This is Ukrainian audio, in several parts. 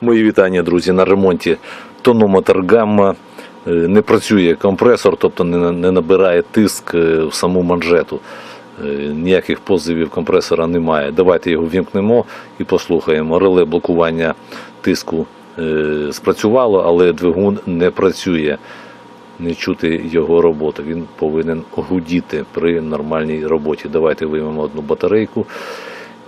Мої вітання, друзі, на ремонті тонометр гамма. Е, Не працює компресор, тобто не, набирає тиск е, в саму манжету. Е, Ніяких позивів компресора немає. Давайте його вімкнемо і послухаємо. Реле блокування тиску спрацювало, але двигун не працює. Не чути його роботи. Він повинен гудіти при нормальній роботі. Давайте виймемо одну батарейку.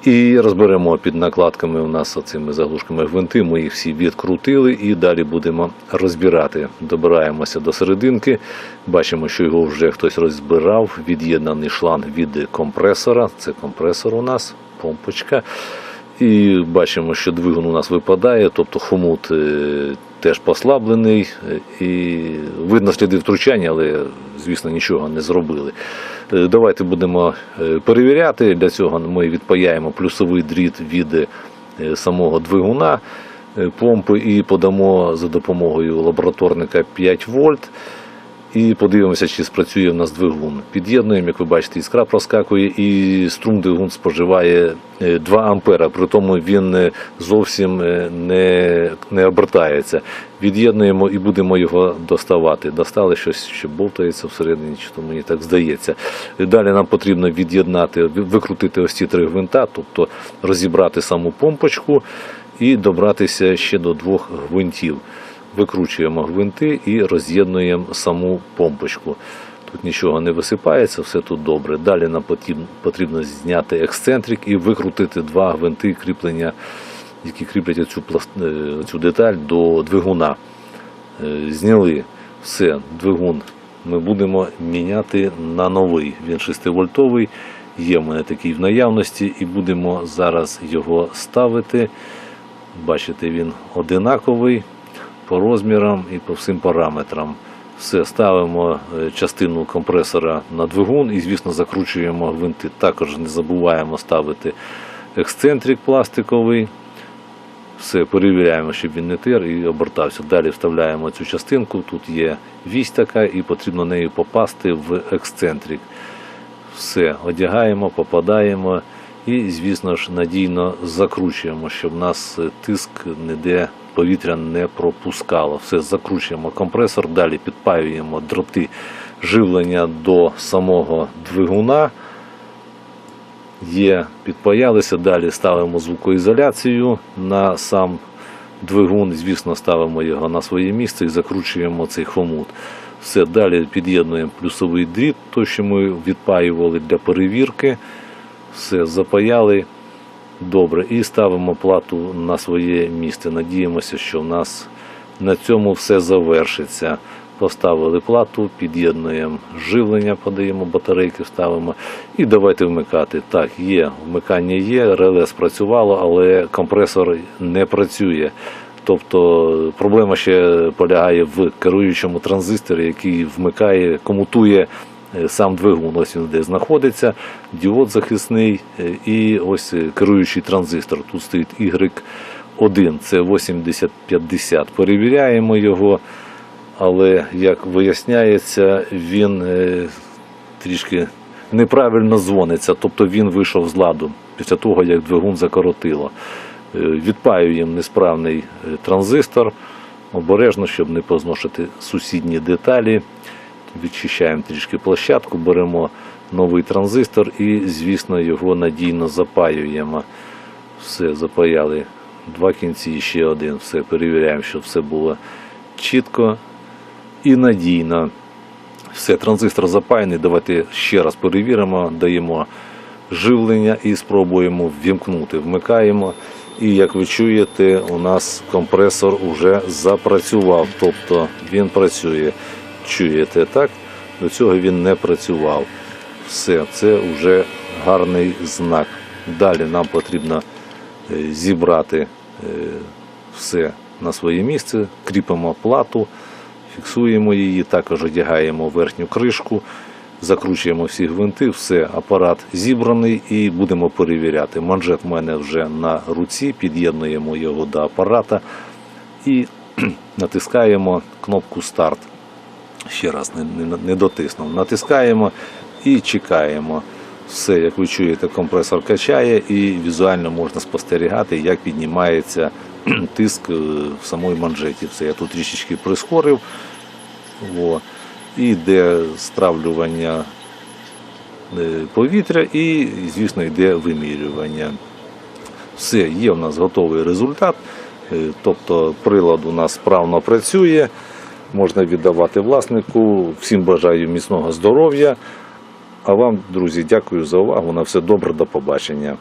І розберемо під накладками у нас оцими заглушками гвинти. Ми їх всі відкрутили і далі будемо розбирати. Добираємося до серединки. Бачимо, що його вже хтось розбирав. Від'єднаний шланг від компресора. Це компресор у нас, помпочка. І бачимо, що двигун у нас випадає, тобто хомут е, теж послаблений. е, І видно сліди втручання, але, звісно, нічого не зробили. Е, Давайте будемо перевіряти. Для цього ми відпаяємо плюсовий дріт від самого двигуна помпи і подамо за допомогою лабораторника 5 вольт. І подивимося, чи спрацює в нас двигун. Під'єднуємо, як ви бачите, іскра проскакує, і струм двигун споживає е, 2 ампера, при тому він е, зовсім е, не, не обертається. Від'єднуємо і будемо його доставати. Достали щось, що бовтається всередині, чи то мені так здається. Далі нам потрібно від'єднати, викрутити ось ці три гвинта, тобто розібрати саму помпочку і добратися ще до двох гвинтів викручуємо гвинти і роз'єднуємо саму помпочку. Тут нічого не висипається, все тут добре. Далі нам потрібно, зняти ексцентрик і викрутити два гвинти кріплення, які кріплять цю, цю деталь до двигуна. Е, Зняли все, двигун ми будемо міняти на новий. Він 6-вольтовий, є в мене такий в наявності, і будемо зараз його ставити. Бачите, він одинаковий по розмірам і по всім параметрам. Все, ставимо е, частину компресора на двигун і, звісно, закручуємо гвинти. Також не забуваємо ставити ексцентрик пластиковий. Все, перевіряємо, щоб він не тер і обертався. Далі вставляємо цю частинку. Тут є вісь така, і потрібно нею попасти в ексцентрик. Все, одягаємо, попадаємо і, звісно ж, надійно закручуємо, щоб у нас е, тиск ніде повітря не пропускало. Все, закручуємо компресор, далі підпаюємо дроти живлення до самого двигуна. Є, підпаялися, далі ставимо звукоізоляцію на сам двигун, звісно, ставимо його на своє місце і закручуємо цей хомут. Все, далі під'єднуємо плюсовий дріт, той, що ми відпаювали для перевірки. Все, запаяли добре. І ставимо плату на своє місце. Надіємося, що в нас на цьому все завершиться. Поставили плату, під'єднуємо живлення, подаємо батарейки, ставимо і давайте вмикати. Так, є, вмикання є, реле спрацювало, але компресор не працює. Тобто проблема ще полягає в керуючому транзисторі, який вмикає, комутує сам двигун. Ось він де знаходиться, діод захисний е, і ось е, керуючий транзистор. Тут стоїть Y1, це 8050. Перевіряємо його, але як виясняється, він е, трішки неправильно дзвониться, тобто він вийшов з ладу після того, як двигун закоротило. Е, Відпаюємо несправний е, транзистор, обережно, щоб не позношити сусідні деталі. Відчищаємо трішки площадку, беремо новий транзистор і, звісно, його надійно запаюємо. Все, запаяли два кінці і ще один. Все, перевіряємо, щоб все було чітко і надійно. Все, транзистор запаяний. Давайте ще раз перевіримо, даємо живлення і спробуємо ввімкнути. Вмикаємо. І як ви чуєте, у нас компресор вже запрацював. Тобто він працює. Чуєте, так? До цього він не працював. Все, це вже гарний знак. Далі нам потрібно е, зібрати е, все на своє місце, кріпимо плату, фіксуємо її, також одягаємо верхню кришку, закручуємо всі гвинти, все, апарат зібраний і будемо перевіряти. Манжет в мене вже на руці, під'єднуємо його до апарата і натискаємо кнопку старт. Ще раз не, не, не дотиснув. Натискаємо і чекаємо. Все, як ви чуєте, компресор качає і візуально можна спостерігати, як піднімається тиск е, в самій манжеті. Це я тут трішечки прискорив. О. І йде стравлювання е, повітря і, звісно, йде вимірювання. Все, є у нас готовий результат. Е, Тобто прилад у нас справно працює, можна віддавати власнику. Всім бажаю міцного здоров'я. А вам, друзі, дякую за увагу. На все добре, до побачення.